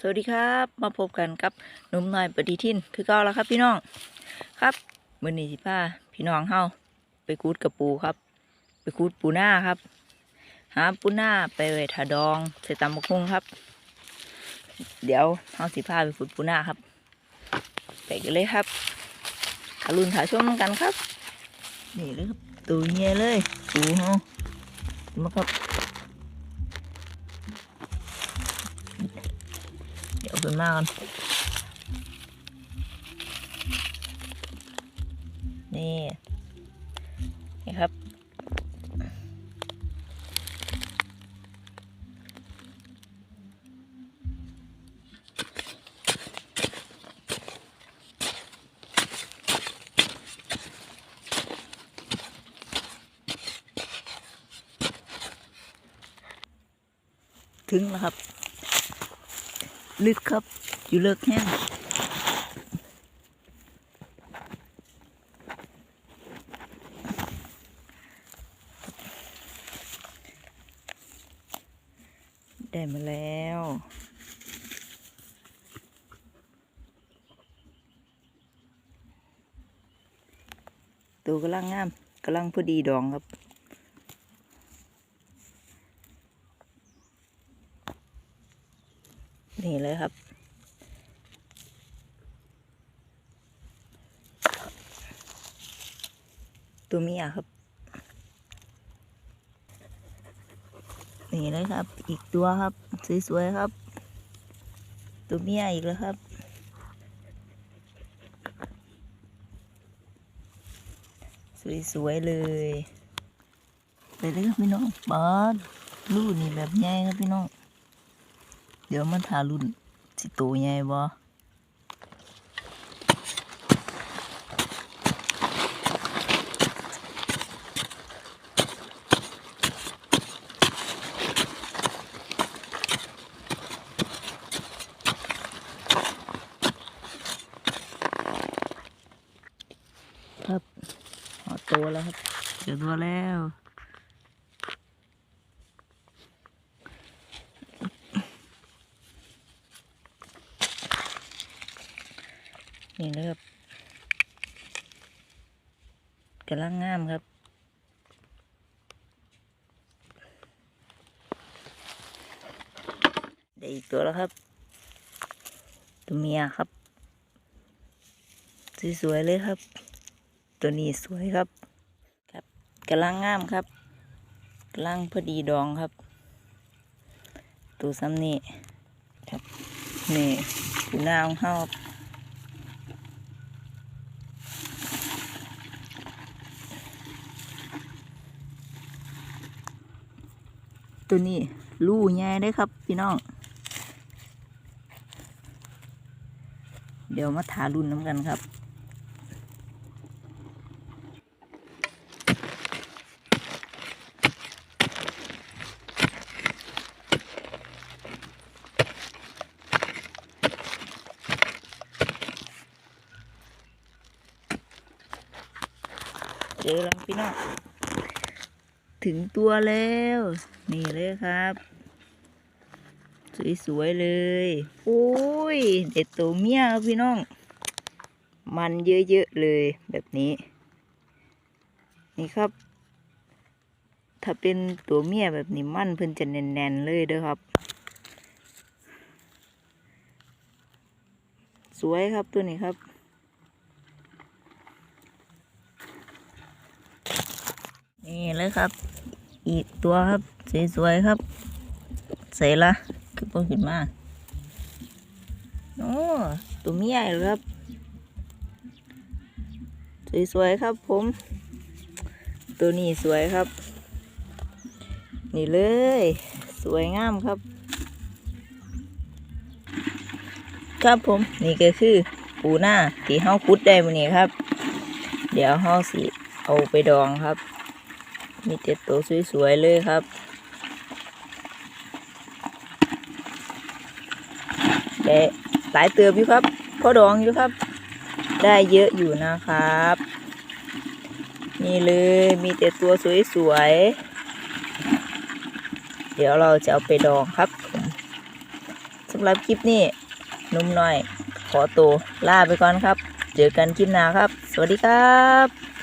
สวัสดีครับ มาพบกันกับหนุ่มน้อยปฏิทินคือเก่าแล้วครับพี่น้อง ครับมื้อนี้สิพาพี่น้องเฮาไปกูดกับปูครับ ไปกูดปูหน้าครับ หาปูหน้าไปไว้ถาดองใส่ตำบักหุ่งครับ เดี๋ยวเฮาสิพาไปขุดปูหน้าครับ ไปกันเลยครับขารุนขาชมกันครับ นี่เลยครับตัวเงี้ยเลยปูเฮามาครับ เดี๋ยวขึ้นมากันนี่นี่ครับถึงแล้วครับ ลึกครับ อยู่เลิกแห้งได้มาแล้วตัวกำลังงามกำลังพอดีดองครับ นี่เลยครับ ตัวเมียครับ นี่เลยครับ อีกตัวครับ สวยๆครับ ตัวเมียอีกแล้วครับสวยๆเลยไปเลยครับพี่น้องบอสลูกนี่แบบใหญ่ครับพี่น้อง เดี๋ยวมันทารุ่นสิโตใหญ่บ่ครับหอโตแล้วครับเจอตัวแล้ว นี่นะครับกำลังงามครับ ได้อีกตัวแล้วครับ ตัวเมียครับ สวยๆเลยครับ ตัวนี้สวยครับ ครับกำลังงามครับกำลังพอดีดองครับ ตัวซ้ำนี่ครับนี่ปูนาของเฮาครับ ตัวนี้ลู่ใหญ่ได้ครับพี่น้อง เดี๋ยวมาถารุ่นน้ำกันครับเจอแล้วพี่น้องถึงตัวแล้ว นี่เลยครับ สวยๆเลยโอ้ยเด็ดตัวเมียครับพี่น้อง มันเยอะๆเลยแบบนี้ นี่ครับ ถ้าเป็นตัวเมียแบบนี้มันเพิ่นจะแน่นๆเลยเด้อครับ สวยครับตัวนี้ครับนี่เลยครับ อีกตัวครับสวยๆครับใส่ละคือพอขึ้นมาโอ้ตัวเมียเหรอครับสวยๆครับผม ตัวนี้สวยครับ นี่เลย สวยงามครับ ครับผมนี่ก็คือปูหน้าที่เฮาคุดได้มื้อนี้ครับ เดี๋ยวเฮาสิเอาไปดองครับ มีแต่ตัวสวยๆเลยครับ แต่หลายเติบอยู่ครับพอดองอยู่ครับ ได้เยอะอยู่นะครับ นี่เลยมีแต่ตัวสวยๆ เดี๋ยวเราจะเอาไปดองครับสำหรับคลิปนี้นุ่มน้อย ขอตัวลาไปก่อนครับ เจอกันคลิปหน้าครับ สวัสดีครับ